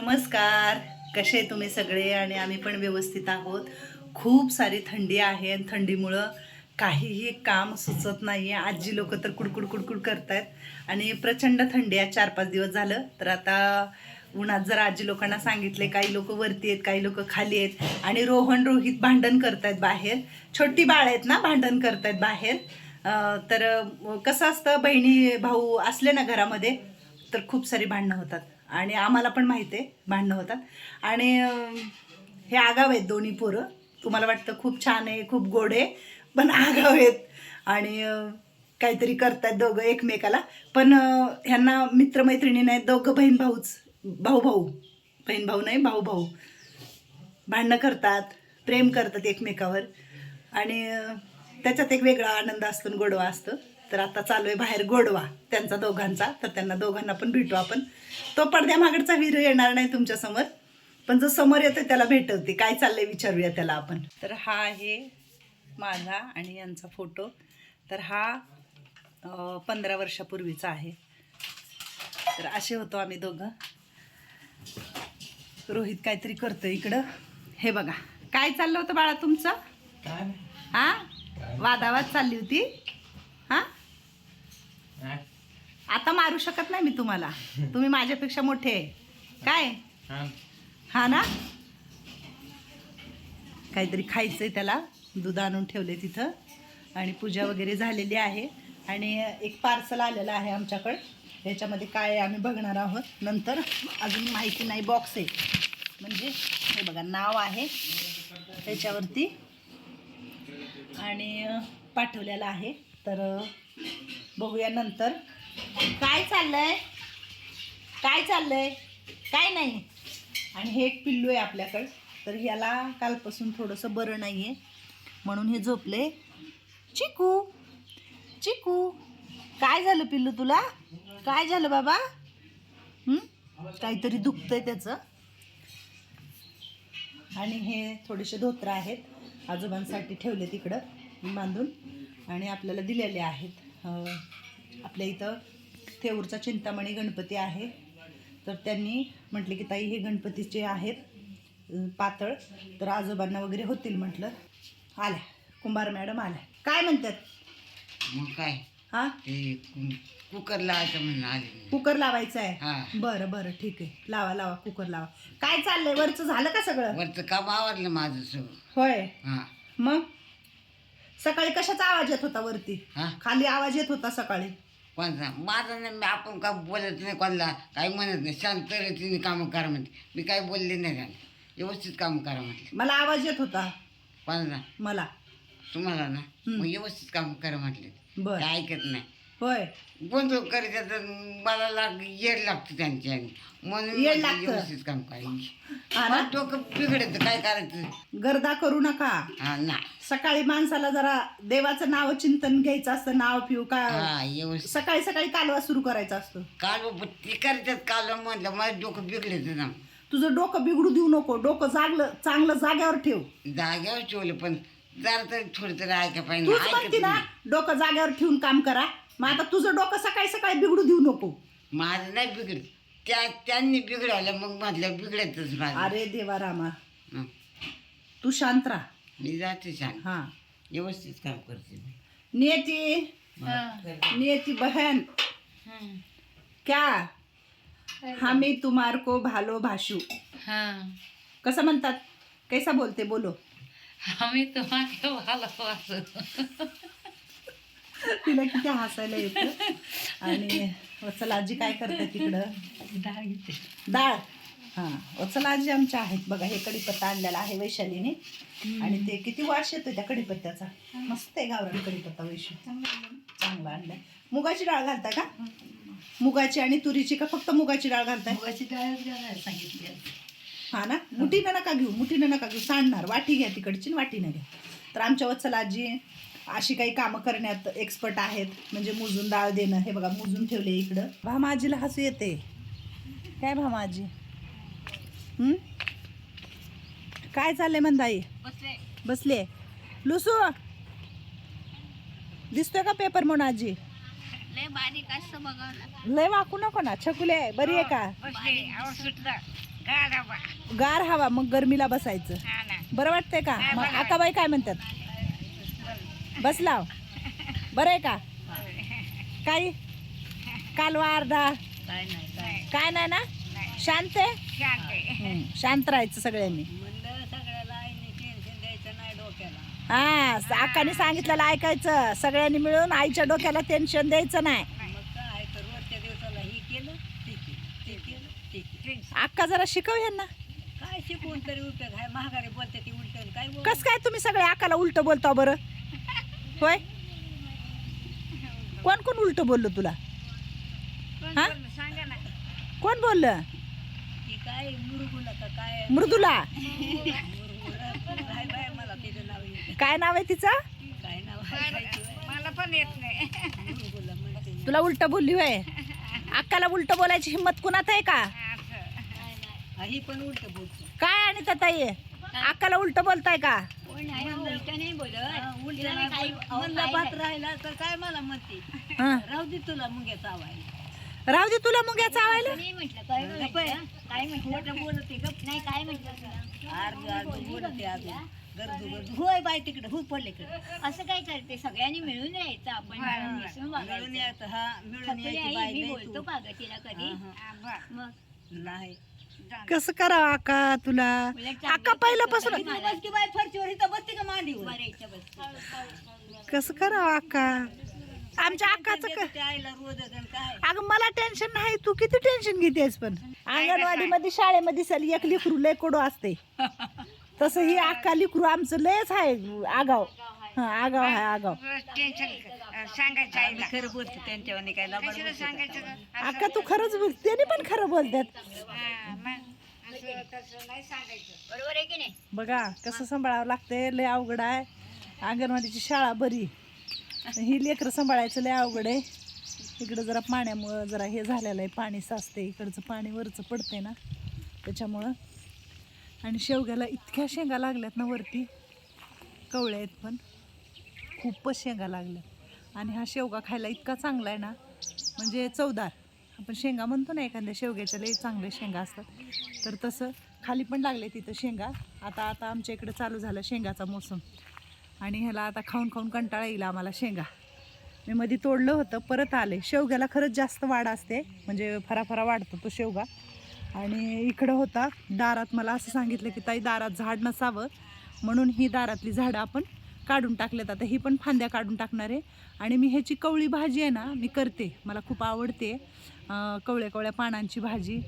नमस्कार. कसे तुम्ही सगळे? आणि आम्ही पण व्यवस्थित आहोत. खूप सारी थंडी आहे आणि थंडीमुळं काहीही काम सुचत नाही आहे आजी लोक तर कुडकुड कुडकुड करत आहेत आणि प्रचंड थंडी आहे. चार पाच दिवस झालं. तर आता उन्हात जर आजी लोकांना सांगितले काही लोक वरती आहेत काही लोक खाली आहेत. आणि रोहन रोहित भांडण करतायत बाहेर. छोटी बाळ आहेत ना भांडण करतायत बाहेर. तर कसं असतं? बहिणी भाऊ असले ना घरामध्ये तर खूप सारी भांडणं होतात. आणि आम्हाला पण माहिती आहे भांडणं होतात. आणि हे आगाव आहेत दोन्ही पोरं. तुम्हाला वाटतं खूप छान आहे खूप गोड आहे पण आगाव आहेत. आणि काहीतरी करतात दोघं एकमेकाला. पण ह्यांना मित्रमैत्रिणी नाहीत दोघं बहीण भाऊच भाऊ भाऊ. बहीण भाऊ नाही भाऊ भाऊ. भांडणं करतात प्रेम करतात एकमेकावर. आणि त्याच्यात एक वेगळा आनंद असतो आणि गोडवा असतो. तर आता चालू आहे बाहेर गोडवा त्यांचा दोघांचा. तर त्यांना दोघांना पण भेटू आपण. तो पडद्यामागडचा व्हिडिओ येणार नाही तुमच्यासमोर पण जो समोर येतो त्याला भेटवते. काय चाललंय विचारूया त्याला आपण. तर हा आहे माझा आणि यांचा फोटो. तर हा पंधरा वर्षापूर्वीचा आहे. तर असे होतो आम्ही दोघं. रोहित काहीतरी करतोय इकडं. हे बघा. काय चाललं होतं बाळा तुमचं? हा? वादावाद चालली होती? आता मारू शकत नाही मी तुम्हाला. तुम्ही माझ्यापेक्षा मोठे आहे. काय? हा. ना? काहीतरी खायचंय त्याला. दूध आणून ठेवले तिथं. आणि पूजा वगैरे झालेली आहे. आणि एक पार्सल आलेलं आहे आमच्याकडं. ह्याच्यामध्ये काय आहे आम्ही बघणार आहोत. नंतर अजून माहिती नाही बॉक्स आहे. म्हणजे हे बघा नाव आहे त्याच्यावरती. आणि पाठवलेलं आहे. तर बघूया नंतर. काय चाललंय? काय चाललंय? काय नाही. आणि हे एक पिल्लू आहे आपल्याकडं. तर ह्याला कालपासून थोडंसं बरं नाही आहे म्हणून हे झोपले. चिकू! चिकू! काय झालं पिल्लू तुला? काय झालं बाबा? काहीतरी दुखतंय त्याचं. आणि हे थोडेसे धोत्र आहेत. आजोबांसाठी ठेवले तिकडं बांधून. आणि आपल्याला दिलेले आहेत. आपल्या इथं थेऊरचा चिंतामणी गणपती आहे. तर त्यांनी म्हटले की ताई हे गणपतीचे आहेत पातळ तर आजोबांना वगैरे होतील म्हटलं. आल्या. कुंभार मॅडम आल्या. काय म्हणतात? मग काय? हा? कु- कुकर लावायचं म्हणून आले कुकर लावायचं आहे? हा. बरं बरं ठीक आहे. लावा लावा कुकर लावा. काय चाललंय? वरचं झालं का सगळं? वरचं काम आवडलं माझं सगळं? होय. हा. मग? सकाळी कशाचा आवाज येत होता वरती? हा? खाली आवाज येत होता सकाळी. कोणता? माझं नाही मी आपण का बोलत नाही कोणाला? काही म्हणत नाही. शांत रीतीने कामं करा म्हणते. मी काही बोलले नाही त्याला व्यवस्थित काम करा म्हटले मला आवाज येत होता. कोणाला मला. तुम्हाला ना. मग व्यवस्थित काम करा म्हटले बर. ऐकत नाही. होय. गोंधळ करायचं तर मला लाग येड लागतं त्यांच्या म्हणून येड म्हटलं लागतं? व्यवस्थित काम करायचं. हा ना? डोकं बिघडतं काय करायचं? गर्दा करू नका. हा ना. सकाळी माणसाला जरा देवाचं नाव चिंतन घ्यायचं असतं नाव पिऊ का? हा व्यवस्थित. सकाळी सकाळी कालवा सुरू करायचा असतो. काल बाबा ते करतात काल म्हटलं माझं डोकं बिघडायचं ना. तुझं डोकं बिघडू देऊ नको डोकं जागलं चांगलं जाग्यावर ठेव. जाग्यावर ठेवलं पण जरा तरी थोडं तरी ऐका पाहिजे. तूच ऐकत म्हणते ना. डोकं जाग्यावर ठेवून काम करा. मग आता तुझं डोकं सकाळी सकाळी बिघडू देऊ नको. माझं नाही बिघड त्या त्यांनी बिघडायला मग म्हटलं बिघडतच माझं. अरे देवा रामा. तू शांत राहा. मी जाते छान हा. व्यवस्थित काम करते नेती. नेती बहन. क्या? हमी तुम्हार को भालो भाषू. कसं म्हणतात? कैसा बोलते? बोलो. आम्ही तुम्हाला भालो असू तिला किती हसायला येतं. आणि वत्सल आजी काय करते तिकडं? डाळ हां वत्सल आजी आमच्या आहेत. बघा हे कढीपत्ता आणलेला आहे वैशालीने. आणि ते किती वास येतोय त्या कढीपत्त्याचा मस्त आहे गावरान कढीपत्ता वैशी चांगला आणलाय. मुगाची डाळ घालताय का? मुगाची आणि तुरीची का? फक्त मुगाची डाळ घालताय? मुगाची डाळ सांगितली. हा ना? मुठीनं नका घेऊ मुठीनं नका घेऊ. सांडणार. वाटी घ्या तिकडची वाटीनं घ्या. तर आमच्या वत्सल आजी अशी काही कामं करण्यात एक्सपर्ट आहेत. म्हणजे मुजून डाळ देणं हे बघा मुजून ठेवले इकडं. भामाजीला हसू येते. काय भामाजी? हं? काय चाललंय मंदाई? बसले. बसले. लुसू! दिसतोय का पेपर म्हणून आजी लय वाकू नको ना छकुले बरी आहे का? सुटला. गार हवा. मग गरमीला बसायचं. बरं वाटतंय का? मग आकाबाई काय म्हणतात? बसलाव बरं आहे का? काय? कालवा अर्धा. काय नाही ना? शांत आहे? शांत राहायचं सगळ्यांनी. म्हणलं सगळ्याला आईने टेन्शन द्यायचं नाही डोक्याला. हा आकाने सांगितलेलं ऐकायचं. सगळ्यांनी मिळून आईच्या डोक्याला टेन्शन द्यायचं नाही. ही अक्का जरा शिकव यांना. काय शिकवून तरी उपयोग आहे? महागारी बोलते ती उलट काय कस काय तुम्ही सगळे आकाला उलट बोलता बरं? होय? कोण कोण उलट बोललो तुला? हा? सांगा ना. कोण बोललं? ती काय मुरगुला का काय? मृदुला? काय बाय मला तिचं नाव येत काय नाव आहे तिचं? काय नाव मला पण येत नाही. तुला उलट बोलली होय? अक्काला उलट बोलायची हिंमत कुणात आहे का? पण उलट बोलतो. काय आणि ताई? अक्काला उलट बोलताय का? राहिला तर काय मला म्हणते. राहू दे तुला मुंग्या चावायला. राहू दे तुला मुग्या चावायला. नाही म्हटलं काय काय म्हटलं? बोलते गप नाही काय म्हटलं अर्ध अर्ध बोलते अजून गरजू गरजू. होय बाय तिकडे हो पडलेकडे असं काय करते? सगळ्यांनी मिळून यायचं आपण. मिळून. यायचं हा मिळून यायची बोलतो तू. का ग तिला कधी. मग? नाही. कसं करावं अक्का तुला? आका पहिल्यापासून करतो इथं फरशीवर इथं बसते का मांडीवर कसं करावं अक्का आमच्या अक्काचं क- त्या आईला रोज काय अगं मला टेन्शन नाही. तू किती टेन्शन घेतेस पण? अंगणवाडी मध्ये शाळेमध्ये सली एक लिकरू लय कोडो असते तसं ही अक्का लिकरू आमचं लयच आहे आगाव. आगाव आहे आगाव. खरं बोलतो त्यांच्यावानी काय लबाड बोलतो का? अक्का तू खरंच बोल त्याने पण खरं बोलतात. बरोबर आहे की नाही? बघा कसं सांभाळावं लागतंय लय अवघड आहे. अंगणवाडीची शाळा बरी. ही लेकरं सांभाळायचं लय अवघड आहे. इकडं जरा पाण्यामुळं जरा हे झालेलं आहे पाणी साचते इकडचं पाणी वरचं पडते ना त्याच्यामुळं. आणि शेवग्याला इतक्या शेंगा लागल्यात ना वरती. कवळ्या आहेत पण. खूपच शेंगा लागल्या. आणि हा शेवगा खायला इतका चांगला आहे ना म्हणजे चवदार. आपण शेंगा म्हणतो ना एखाद्या शेवग्याच्या लई चांगले शेंगा असतात. तर तसं खाली पण लागले तिथं शेंगा. आता आता आमच्या इकडं चालू झालं शेंगाचा मोसम. आणि ह्याला आता खाऊन खाऊन कंटाळा येईल आम्हाला शेंगा. मी मध्ये तोडलं होतं परत आले. शेवग्याला खरंच जास्त वाढ असते म्हणजे फराफरा वाढतो तो शेवगा. आणि इकडं होता दारात मला असं सांगितलं की ताई दारात झाड नसावं. म्हणून ही दारातली झाडं आपण काढून टाकलेत. आता ही पण फांद्या काढून टाकणार आहे. आणि मी ह्याची कवळी भाजी आहे ना मी करते. मला खूप आवडते कवळ्या कवळ्या पानांची भाजी.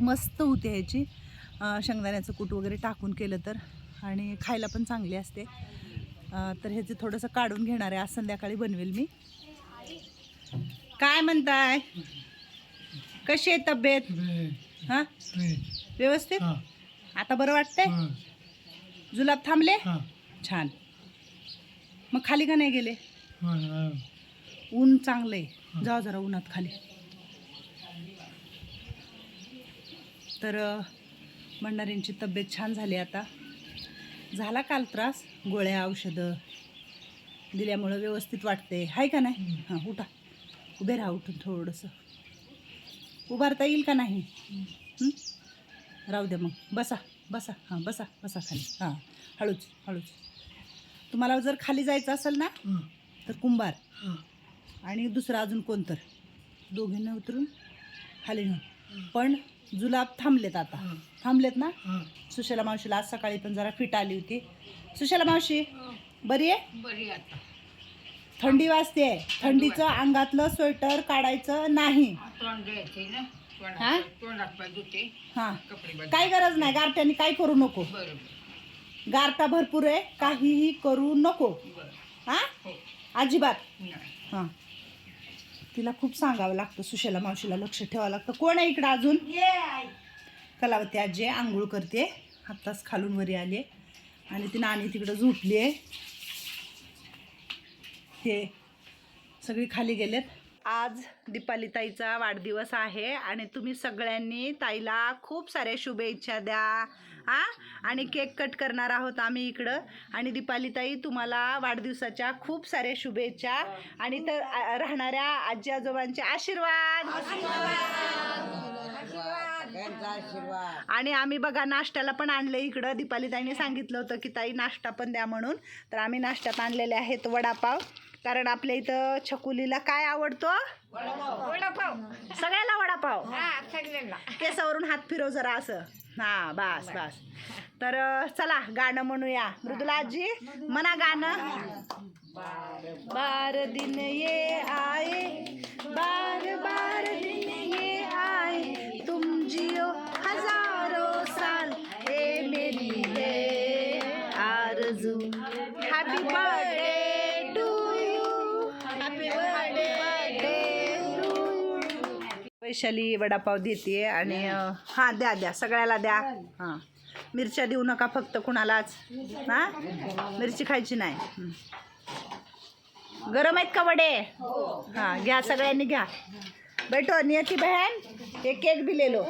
मस्त होते ह्याची. शेंगदाण्याचं कूट वगैरे टाकून केलं तर. आणि खायला पण चांगली असते. तर ह्याचं थोडंसं काढून घेणार आहे. आज संध्याकाळी बनवेल मी. काय म्हणताय? कशी आहे तब्येत? हां? व्यवस्थित? आता बरं वाटतंय? जुलाब थांबले? छान. मग खाली का नाही गेले? ऊन चांगलं आहे जाऊ जरा उन्हात खाली. तर अ, भंडारींची तब्येत छान झाली आता. झाला काल त्रास? गोळ्या औषधं दिल्यामुळं व्यवस्थित वाटते आहे का नाही? हां उठा. उभे राहा उठून थोडंसं. उभारता येईल का नाही? हं? राहू द्या मग. बसा बसा. हां बसा बसा खाली. हां हळूच हळूच. तुम्हाला जर खाली जायचं असेल ना तर कुंभार. आणि दुसरं अजून कोणतर? दोघींना उतरून खाली नेऊ पण जुलाब थांबलेत आता. थांबलेत ना? सुशला मावशीला आज सकाळी पण जरा फिट आली होती. सुशला मावशी बरी आहे? बरी आता. थंडी वाजते थंडीचं अंगातलं स्वेटर काढायचं नाही. काही गरज नाही. गारट्याने काही करू नको. गारटा भरपूर आहे. काहीही करू नको. हा? अजिबात. हां. तिला खूप सांगावं लागतं सुशेला मावशीला लक्ष ठेवावं लागतं. कोण आहे इकडं अजून? कलावती आजी आंघोळ करते. आत्ताच खालून वरी आले आणि ती नाणी तिकडं झोपली आहे. हे सगळी खाली गेलेत. आज दीपाली ताईचा वाढदिवस आहे आणि तुम्ही सगळ्यांनी ताईला खूप साऱ्या शुभेच्छा द्या. आ आणि केक कट करणार आहोत आम्ही इकडं. आणि दीपाली ताई तुम्हाला वाढदिवसाच्या खूप साऱ्या शुभेच्छा. आणि तर राहणाऱ्या आजी आजोबांचे आशीर्वाद. आणि आम्ही बघा नाश्त्याला पण आणले इकडं. दीपाली ताईने सांगितलं होतं की ताई नाश्ता पण द्या म्हणून. तर आम्ही नाश्त्यात आणलेले आहेत वडापाव. कारण आपल्या इथं छकुलीला काय आवडतो? सगळ्याला वडापाव. केसावरून हात फिरव जरा असं. हा बस बस. तर चला गाणं म्हणूया. मृदुला आजी म्हणा गाणं. बार दिन ये आए बार बार दिन ये आए तुम जियो यू वैशाली वडापाव देते आणि हां द्या द्या. सगळ्याला द्या. हां. मिरच्या देऊ नका फक्त कुणालाच. हां? मिरची खायची नाही. हं. गरम आहेत का वडे? हां. घ्या सगळ्यांनी घ्या. बैठो नियती बहन एक केक भी ले लो